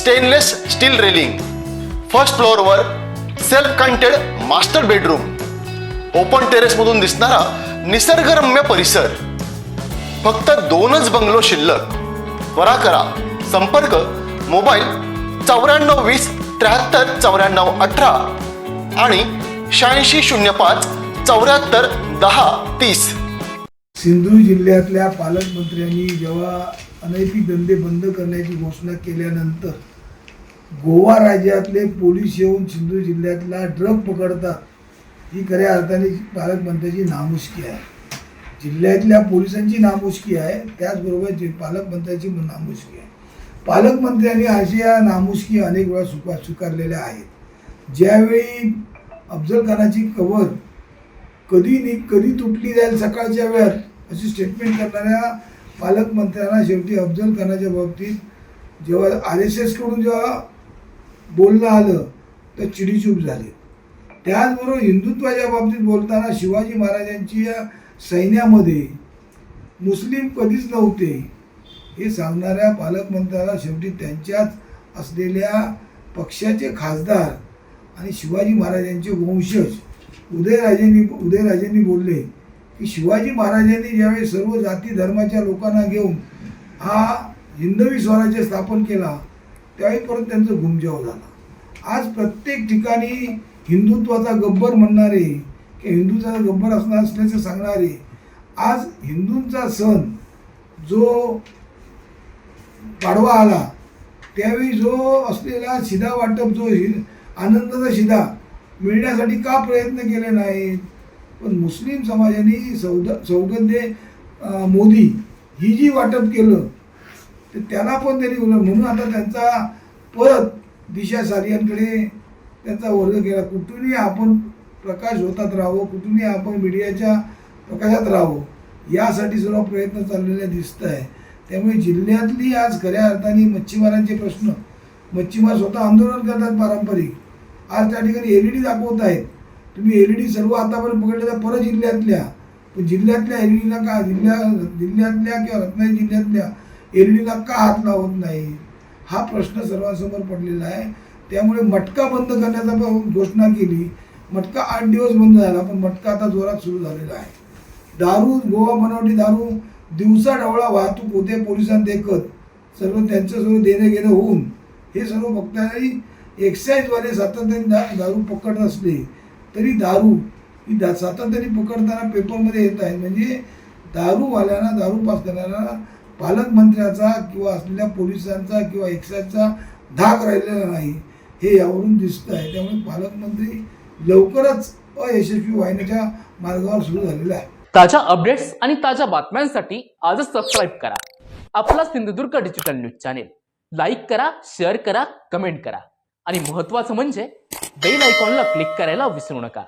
Stainless steel railing first फ्लोअरवर self contained master bedroom open टेरेसमधून दिसणारा निसर्गरम्य परिसर. फक्त दोनच बंगलो शिल्लक. त्वरा करा. संपर्क मोबाईल चौऱ्याण्णव वीस त्र्याहत्तर चौऱ्याण्णव अठरा आणि शहाऐंशी शून्य पाच चौऱ्याहत्तर दहा तीस. सिंधुदुर्ग जिल्ह्यातल्या पालकमंत्र्यांनी जेव्हा अनैतिक धंदे बंद करण्याची घोषणा केल्यानंतर गोवा राज्यातले पोलीस येऊन सिंधू जिल्ह्यातला ड्रग पकडतात ही खऱ्या अर्थाने पालकमंत्र्याची नामुष्की आहे. जिल्ह्यातल्या पोलिसांची नामुष्की आहे त्याचबरोबर जे पालकमंत्र्याची नामुष्की आहे. पालकमंत्र्यांनी अशा नामुष्की अनेक वेळा स्वीकार स्वीकारलेल्या आहेत. ज्यावेळी अफजल खानाची कवर कधी नि कधी तुटली जाईल सकाळच्या वेळात अशी स्टेटमेंट करणाऱ्या पालकमंत्र्यांना शेवटी अफजल खानाच्या बाबतीत जेव्हा आर एस एसकडून जेव्हा बोलणं आलं तर चिडीचूप झाली. त्याचबरोबर हिंदुत्वाच्या बाबतीत बोलताना शिवाजी महाराजांच्या सैन्यामध्ये मुस्लिम कधीच नव्हते. हे सांगणाऱ्या पालकमंत्र्याला शेवटी त्यांच्याच असलेल्या पक्षाचे खासदार आणि शिवाजी महाराजांचे वंशज उदयराजेंनी उदयराजेंनी बोलले की शिवाजी महाराजांनी ज्यावेळी सर्व जाती धर्माच्या लोकांना घेऊन हा हिंदवी स्वराज्य स्थापन केला त्यावेळी परत त्यांचं घुमजाव झाला. आज प्रत्येक ठिकाणी हिंदुत्वाचा गब्बर म्हणणारे किंवा हिंदूचा गब्बर असणार असल्याचं सांगणारे आज हिंदूंचा सण जो पाडवा आला त्यावेळी जो असलेला शिधा वाटप जो हि- आनंदाचा शिधा मिळण्यासाठी का प्रयत्न केले नाहीत? पण मुस्लिम समाजाने सौद सौगंधे मोदी ही जी वाटप केलं तर त्याला पण त्यांनी उलट म्हणून आता त्यांचा परत दिशा सारियांकडे त्यांचा वर्ग केला. कुठूनही आपण प्रकाश होतात राहावं कुठूनही आपण मीडियाच्या प्रकाशात राहावं यासाठी सर्व प्रयत्न चाललेले दिसत आहे. त्यामुळे जिल्ह्यातली आज खऱ्या अर्थाने मच्छीमारांचे प्रश्न मच्छीमार स्वतः आंदोलन करतात पारंपरिक. आज त्या ठिकाणी एल ई डी दाखवत आहेत. तुम्ही एल ई डी सर्व आतापर्यंत पकडले तर परत जिल्ह्यातल्या पण जिल्ह्यातल्या एल ई डीला का जिल्ह्या जिल्ह्यातल्या किंवा रत्नागिरी जिल्ह्यातल्या एरवीला का हात लावत नाही? हा प्रश्न सर्वांसमोर पडलेला आहे. त्यामुळे मटका बंद करण्याचा पण घोषणा केली. मटका आठ दिवस बंद झाला पण मटका आता जोरात सुरू झालेला आहे. दारू गोवा बनावटी दारू दिवसा ढवळा वाहतूक होते पोलिसांदेखत सर्व त्यांचं सर्व देणं घेणं होऊन हे सर्व बघतानाही एक्साईजवाले सातत्याने दा दारू पकडत असले तरी दारू ही दा सातत्याने पकडताना पेपरमध्ये येत आहे. म्हणजे दारूवाल्यांना दारू पास करणाऱ्यांना पालकमंत्र्याचा किंवा असलेल्या पोलिसांचा किंवा एक्साईजचा धाक राहिलेला नाही हे यावरून दिसतं आहे त्यामुळे पालकमंत्री लवकरच अयशस्वी वाहिनीच्या मार्गावर सुरू झालेला आहे. ताज्या अपडेट्स आणि ताज्या बातम्यांसाठी आजच सबस्क्राईब करा. आपला Sindhudurg digital news channel like करा शेअर करा कमेंट करा. आणि महत्त्वाचं म्हणजे बेल आयकॉनला क्लिक करायला विसरू नका.